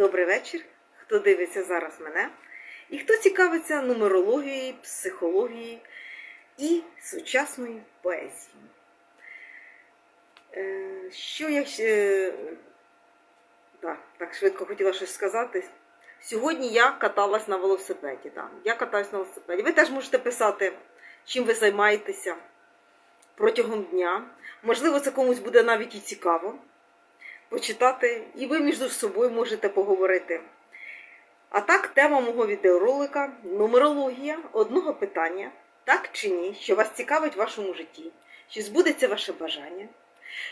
Добрий вечір, хто дивиться зараз мене, і хто цікавиться нумерологією, психологією і сучасною поезією. Е, Що я так, так швидко хотіла щось сказати. Сьогодні я каталась на велосипеді. Так. Я катаюсь на велосипеді. Ви теж можете писати, чим ви займаєтеся протягом дня. Можливо, це комусь буде навіть і цікаво почитати, і ви між собою можете поговорити. А так, тема мого відеоролика нумерологія одного питання, так чи ні, що вас цікавить в вашому житті, чи збудеться ваше бажання,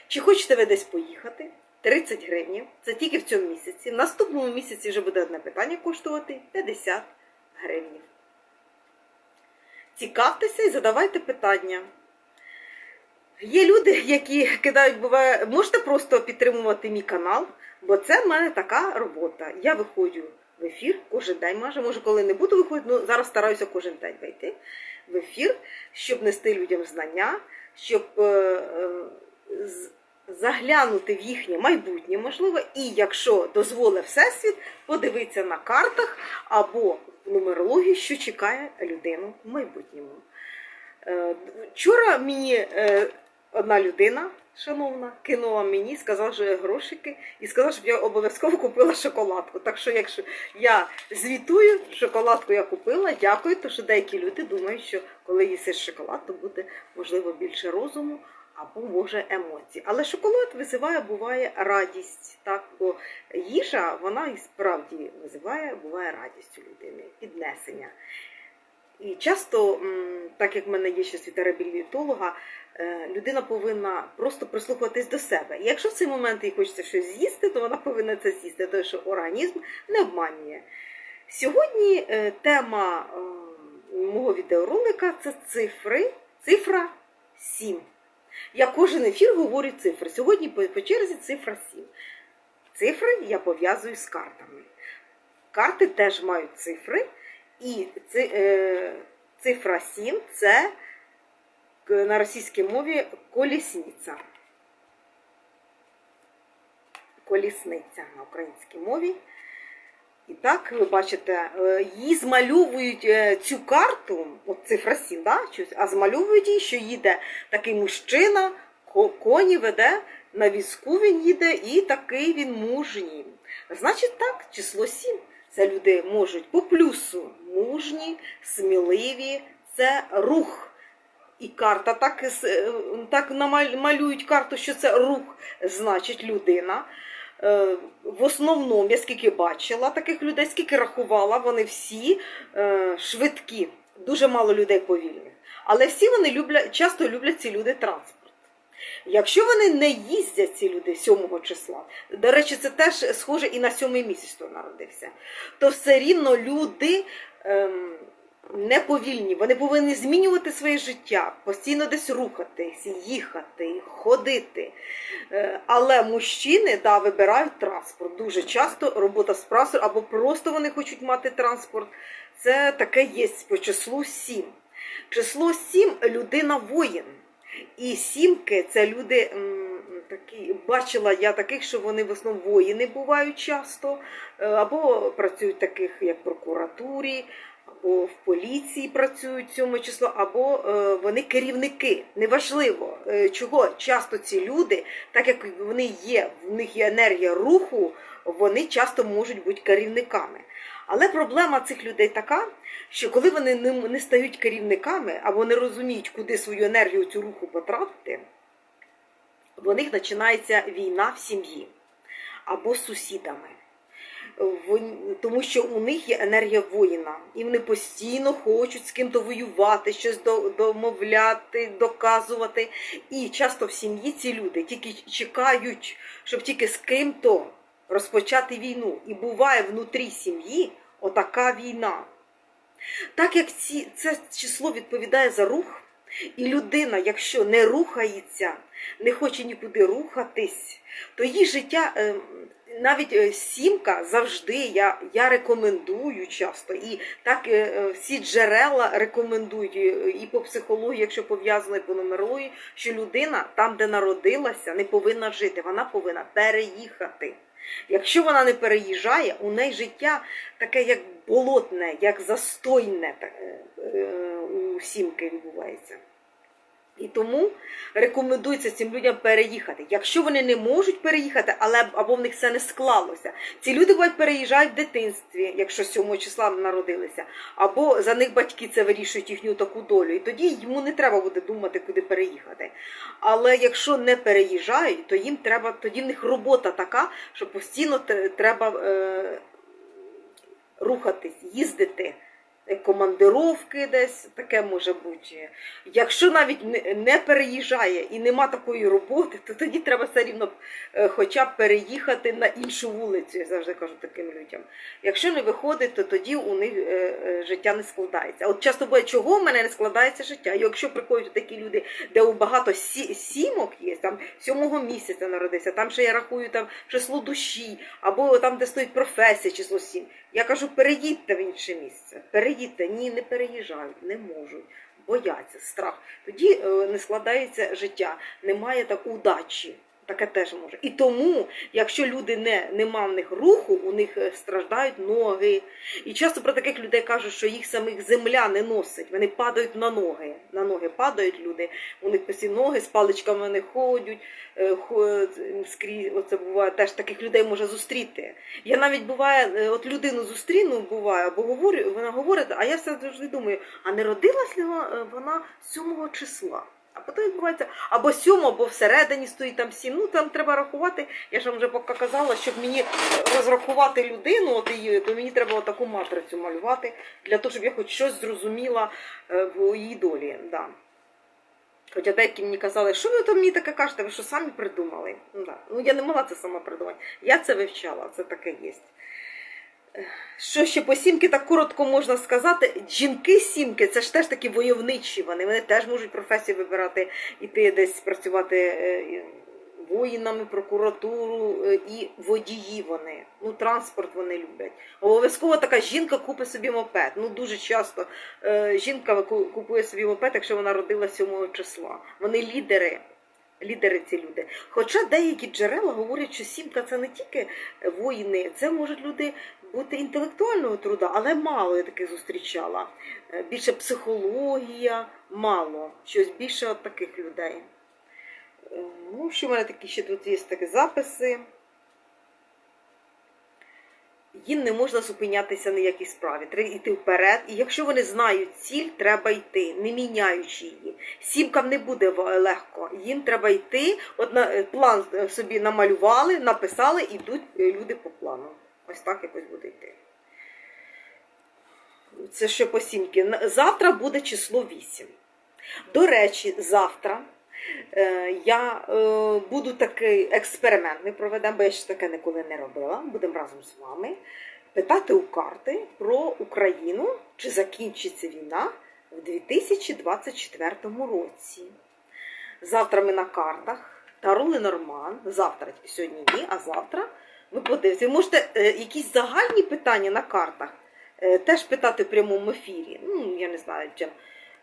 чи хочете ви десь поїхати. 30 гривень, це тільки в цьому місяці. В наступному місяці вже буде одне питання коштувати 50 гривень. Цікавтеся і задавайте питання. Є люди, які кидають, буває, можете просто підтримувати мій канал, бо це в мене така робота. Я виходжу в ефір кожен день, майже, може, коли не буду виходити, ну зараз стараюся кожен день вийти в ефір, щоб нести людям знання, щоб е, е, заглянути в їхнє майбутнє, можливо, і якщо дозволить Всесвіт, подивитися на картах або в нумерології, що чекає людину в майбутньому. Е, Вчора мені е, одна людина, шановна, кинула мені, сказала, що грошики, і сказала, щоб я обов'язково купила шоколадку. Так що, якщо я звітую, шоколадку я купила, дякую, тому що деякі люди думають, що коли їсиш шоколад, то буде можливо більше розуму або може емоцій. Але шоколад визиває, буває радість. Так, бо їжа вона і справді визиває, буває радість у людини, піднесення. І часто, так як в мене є ще світа реабілітолога, людина повинна просто прислухатись до себе. І якщо в цей момент їй хочеться щось з'їсти, то вона повинна це з'їсти, тому що організм не обманює. Сьогодні е, тема е, мого відеоролика це цифри, цифра 7. Я кожен ефір говорю цифри. Сьогодні по, черзі цифра 7. Цифри я пов'язую з картами. Карти теж мають цифри. І е, цифра 7 це на російській мові колісниця. Колісниця на українській мові. І так, ви бачите, її змальовують е, цю карту, от цифра 7, да, а змальовують її, що їде такий мужчина, коні веде, на візку він їде, і такий він мужній. Значить так, число 7. Це люди можуть по плюсу мужні, сміливі, це рух. І карта так, так намаль- малюють карту, що це рух, значить людина. Е, В основному, я скільки бачила таких людей, скільки рахувала, вони всі е, швидкі, дуже мало людей повільних. Але всі вони люблять, часто люблять ці люди транспорт. Якщо вони не їздять, ці люди 7 числа, до речі, це теж схоже і на сьомий місяць, хто народився, то все рівно люди ем, не повільні, вони повинні змінювати своє життя, постійно десь рухатись, їхати, ходити. Е, Але мужчини да, вибирають транспорт. Дуже часто робота з прасою або просто вони хочуть мати транспорт. Це таке є по числу 7. Число 7 людина воїн. І сімки це люди такі, бачила я таких, що вони в основному воїни бувають часто, е, або працюють таких, як в прокуратурі, або в поліції працюють 7 число, або е, вони керівники. Неважливо, е, чого часто ці люди, так як вони є, в них є енергія руху, вони часто можуть бути керівниками. Але проблема цих людей така, що коли вони не стають керівниками або не розуміють, куди свою енергію цю руху потратити, в них починається війна в сім'ї або з сусідами. Тому що у них є енергія воїна, і вони постійно хочуть з ким-то воювати, щось домовляти, доказувати. І часто в сім'ї ці люди тільки чекають, щоб тільки з ким-то розпочати війну. І буває внутрі сім'ї отака війна. Так як ці, це число відповідає за рух, і людина, якщо не рухається, не хоче нікуди рухатись, то її життя е, навіть е, сімка завжди я, я рекомендую часто, і так е, е, всі джерела рекомендують і по психології, якщо пов'язано і по нумерології, що людина там, де народилася, не повинна жити, вона повинна переїхати. Якщо вона не переїжджає, у неї життя таке як болотне, як застойне у сімки відбувається. І тому рекомендується цим людям переїхати. Якщо вони не можуть переїхати, але або в них все не склалося. Ці люди бувають переїжджають в дитинстві, якщо 7 числа народилися, або за них батьки це вирішують їхню таку долю. І тоді йому не треба буде думати, куди переїхати. Але якщо не переїжджають, то їм треба, тоді в них робота така, що постійно треба е, рухатись, їздити. Е, Командировки десь таке може бути. Якщо навіть не- переїжджає і нема такої роботи, то тоді треба все рівно е, хоча б переїхати на іншу вулицю, я завжди кажу таким людям. Якщо не виходить, то тоді у них е, життя не складається. От часто буває, чого в мене не складається життя. І якщо приходять такі люди, де у багато сі- сімок є, там сьомого місяця народився, там ще я рахую там число душі, або там, де стоїть професія, число сім. Я кажу, переїдьте в інше місце. Переїдьте. Ні, не переїжджають, не можуть. Бояться, страх. Тоді е, не складається життя, немає так удачі. Таке теж може. І тому, якщо люди не нема в них руху, у них е, страждають ноги. І часто про таких людей кажуть, що їх самих земля не носить. Вони падають на ноги. На ноги падають люди. У них постійно ноги з паличками не ходять. е, Скрізь оце буває теж таких людей може зустріти. Я навіть буває, е, от людину зустріну, буває, або говорю, вона говорить, а я все завжди думаю, а не родилась ли вона 7 числа? А потім відбувається або 7, або всередині стоїть там 7. Ну там треба рахувати. Я ж вам вже поки казала, щоб мені розрахувати людину, от її, то мені треба таку матрицю малювати, для того, щоб я хоч щось зрозуміла е, в її долі. Да. Хоча деякі мені казали, що ви то мені таке кажете, ви що самі придумали? Ну, да. ну я не могла це сама придумати. Я це вивчала, це таке є. Що ще по сімки так коротко можна сказати? Жінки-сімки це ж теж такі войовничі. Вони вони теж можуть професію вибирати, іти десь працювати е, воїнами, прокуратуру е, і водії вони. Ну, транспорт вони люблять. Обов'язково така жінка купить собі мопед. Ну дуже часто е, жінка купує собі мопед, якщо вона родила 7 числа. Вони лідери. Лідери ці люди. Хоча деякі джерела говорять, що сімка це не тільки воїни, це можуть люди бути інтелектуального труда, але мало я таких зустрічала. Е, Більше психологія, мало. Щось більше от таких людей. Е, Ну, що в мене такі ще тут є такі записи. Їм не можна зупинятися на якій справі. Треба йти вперед. І якщо вони знають ціль, треба йти, не міняючи її. Сімкам не буде легко. Їм треба йти. От е, план е, собі намалювали, написали, ідуть е, люди по плану. Ось так якось буде йти. Це ще по сімки. Завтра буде число 8. До речі, завтра е, я е, буду такий експеримент. Ми проведемо, бо я ще таке ніколи не робила. Будемо разом з вами питати у карти про Україну, чи закінчиться війна в 2024 році. Завтра ми на картах. Таро Ленорман. Завтра, сьогодні ні, а завтра подивитеся. Ви можете е, якісь загальні питання на картах е, теж питати в прямому ефірі. Ну, я не знаю, чим.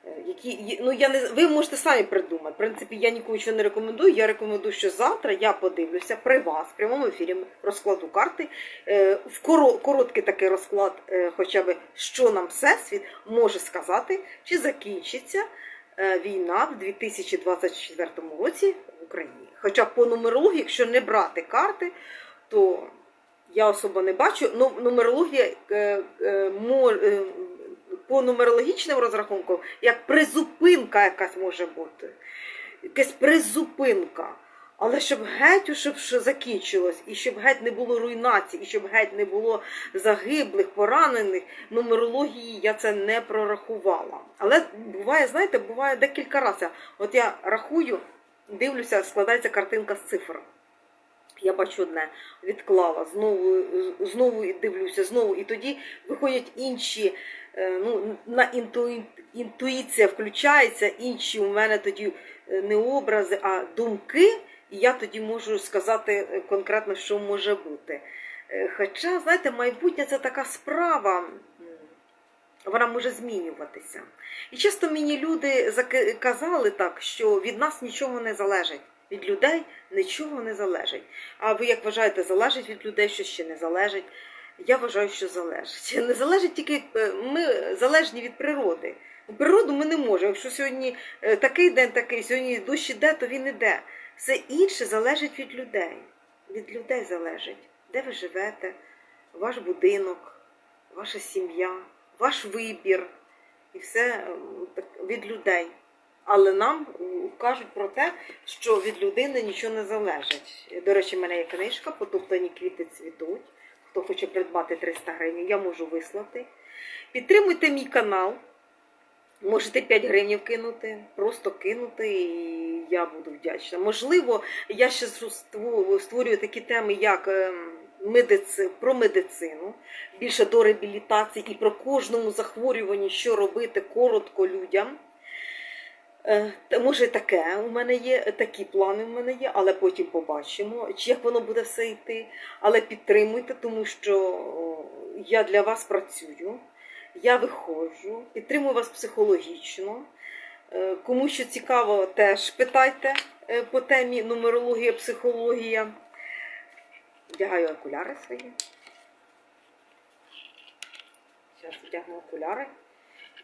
е, Які, ну, я не, ви можете самі придумати. В принципі, я нікому нічого не рекомендую. Я рекомендую, що завтра я подивлюся при вас в прямому ефірі розкладу карти. В коро- короткий такий розклад, хоча б що нам Всесвіт може сказати, чи закінчиться війна в 2024 році в Україні. Хоча по нумерології, якщо не брати карти, то я особо не бачу. Ну, нумерологія е, е, е, по нумерологічним розрахункам, як призупинка якась може бути. Якась призупинка. Але щоб геть, щоб що закінчилось, і щоб геть не було руйнацій, і щоб геть не було загиблих, поранених, нумерології я це не прорахувала. Але буває, знаєте, буває декілька разів. От я рахую, дивлюся, складається картинка з цифр. Я бачу одне, відклала, знову, знову дивлюся, знову, і тоді виходять інші, е, ну, на інтуї... інтуїція включається, інші у мене тоді е, не образи, а думки, і я тоді можу сказати е, конкретно, що може бути. Хоча, знаєте, майбутнє це така справа, вона може змінюватися. І часто мені люди казали так, що від нас нічого не залежить. Від людей нічого не залежить. А ви як вважаєте, залежить від людей, що ще не залежить? Я вважаю, що залежить. Не залежить тільки е, ми залежні від природи. Природу ми не можемо. Якщо сьогодні е, такий день такий, сьогодні дощ іде, то він іде. Все інше залежить від людей. Від людей залежить, де ви живете, ваш будинок, ваша сім'я, ваш вибір. І все від людей. Але нам е, кажуть про те, що від людини нічого не залежить. До речі, в мене є книжка Потоптані квіти цвітуть. Хто хоче придбати 300 гривень, я можу вислати. Підтримуйте мій канал. Можете 5 гривень кинути, просто кинути, і я буду вдячна. Можливо, я ще створюю такі теми, як ем, медици... про медицину, більше до реабілітації і про кожному захворюванні, що робити коротко людям. Е, Може, таке у мене є, такі плани в мене є, але потім побачимо, чи як воно буде все йти. Але підтримуйте, тому що я для вас працюю, я виходжу, підтримую вас психологічно. Е, Кому що цікаво, теж питайте е, по темі нумерологія, психологія. Вдягаю окуляри свої. Зараз вдягну окуляри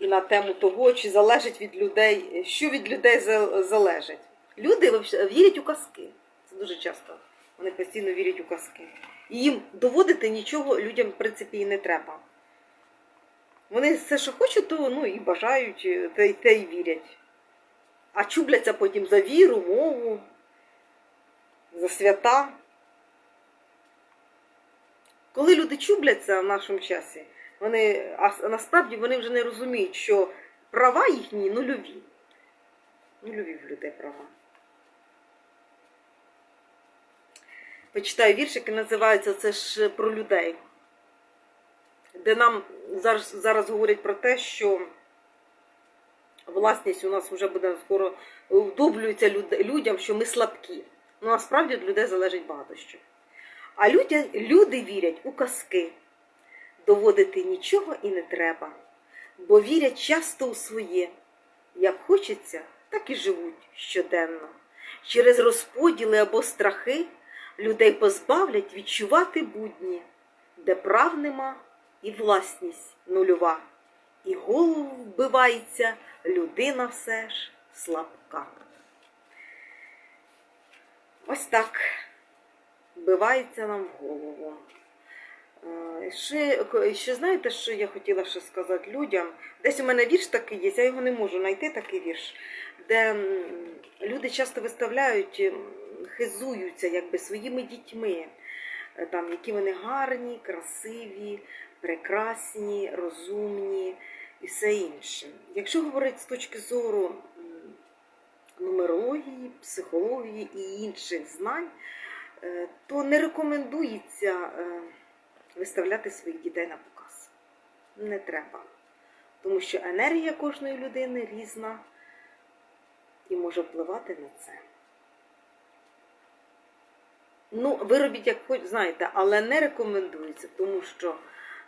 і на тему того, чи залежить від людей, що від людей залежить. Люди вірять у казки. Це дуже часто. Вони постійно вірять у казки. І їм доводити нічого людям, в принципі, і не треба. Вони все, що хочуть, то ну, і бажають, те, й- й вірять. А чубляться потім за віру, мову, за свята. Коли люди чубляться в нашому часі, вони, а насправді вони вже не розуміють, що права їхні нульові. Нульові в людей права. Почитаю вірш, який називається Це ж про людей, де нам зараз, зараз говорять про те, що власність у нас вже буде скоро вдоблюється людям, що ми слабкі. Ну насправді від людей залежить багато що. А люди, люди вірять у казки. Доводити нічого і не треба, бо вірять часто у своє. Як хочеться, так і живуть щоденно. Через розподіли або страхи людей позбавлять відчувати будні, де прав нема і власність нульова. І голову вбивається людина все ж слабка. Ось так вбивається нам в голову. Е, Ще, ще знаєте, що я хотіла ще сказати людям? Десь у мене вірш такий є, я його не можу знайти, такий вірш, де люди часто виставляють, хизуються якби своїми дітьми, Е, там, які вони гарні, красиві, прекрасні, розумні і все інше. Якщо говорити з точки зору нумерології, психології і інших знань, е, то не рекомендується виставляти своїх дітей на показ. Не треба. Тому що енергія кожної людини різна і може впливати на це. Ну, ви робіть як хоч, знаєте, але не рекомендується, тому що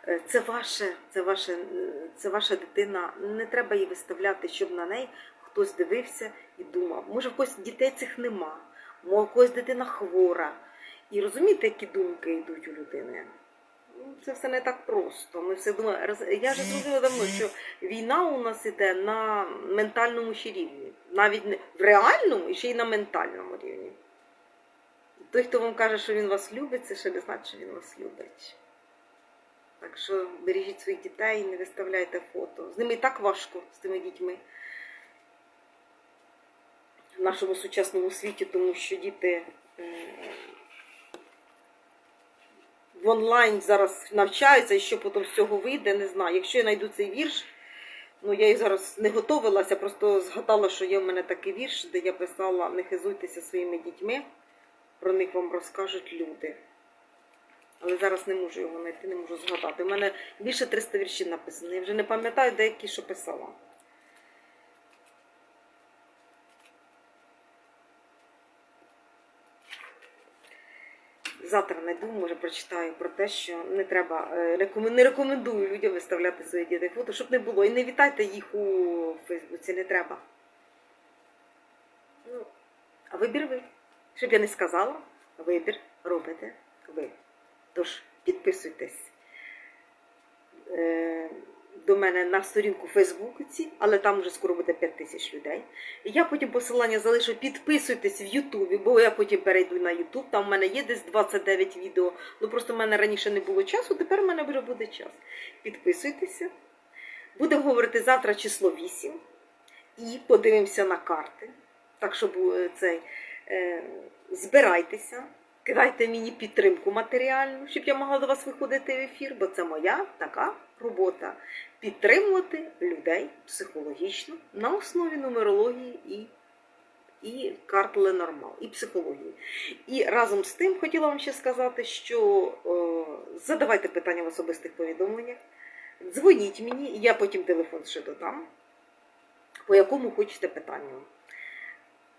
е, це ваше, це ваше, е, це ваша дитина. Не треба її виставляти, щоб на неї хтось дивився і думав. Може, в когось дітей цих нема, може, у когось дитина хвора. І розумієте, які думки йдуть у людини? Ну, Це все не так просто. Ми все думаємо. Я вже зрозуміла давно, що війна у нас іде на ментальному ще рівні. Навіть не в реальному і ще й на ментальному рівні. Той, хто вам каже, що він вас любить, це ще не значить, що він вас любить. Так що бережіть своїх дітей, не виставляйте фото. З ними і так важко, з тими дітьми. В нашому сучасному світі, тому що діти е, в онлайн зараз навчаються, і що потім з цього вийде, не знаю. Якщо я знайду цей вірш, ну я і зараз не готувалася, просто згадала, що є в мене такий вірш, де я писала не хизуйтеся своїми дітьми, про них вам розкажуть люди. Але зараз не можу його знайти, не можу згадати. У мене більше 300 віршів написано. Я вже не пам'ятаю деякі, що писала. Завтра знайду, може прочитаю про те, що не треба, е, не рекомендую людям виставляти свої діти фото, щоб не було. І не вітайте їх у Фейсбуці, не треба. Ну, а вибір ви. Щоб я не сказала, вибір робите ви. Тож підписуйтесь е, до мене на сторінку Фейсбуці, але там вже скоро буде 5 тисяч людей. Я потім посилання залишу, підписуйтесь в Ютубі, бо я потім перейду на Ютуб, там в мене є десь 29 відео. Ну просто в мене раніше не було часу, тепер в мене вже буде час. Підписуйтеся. Будемо говорити завтра число 8 і подивимося на карти. Так, щоб е, цей е, збирайтеся, кидайте мені підтримку матеріальну, щоб я могла до вас виходити в ефір, бо це моя така робота підтримувати людей психологічно на основі нумерології і, і карт Ленормал, і психології. І разом з тим хотіла вам ще сказати, що е, задавайте питання в особистих повідомленнях, дзвоніть мені, я потім телефон ще додам, по якому хочете питанню.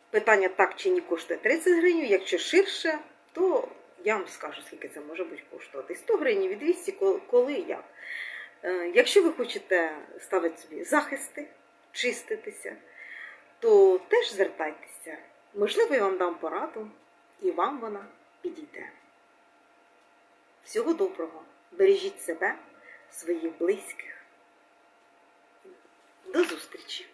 Питання так чи ні коштує 30 гривень, якщо ширше, то я вам скажу, скільки це може бути коштувати. 100 гривень від 200, коли- і як. Е, Якщо ви хочете ставити собі захисти, чиститися, то теж звертайтеся. Можливо, я вам дам пораду, і вам вона підійде. Всього доброго. Бережіть себе, своїх близьких. До зустрічі!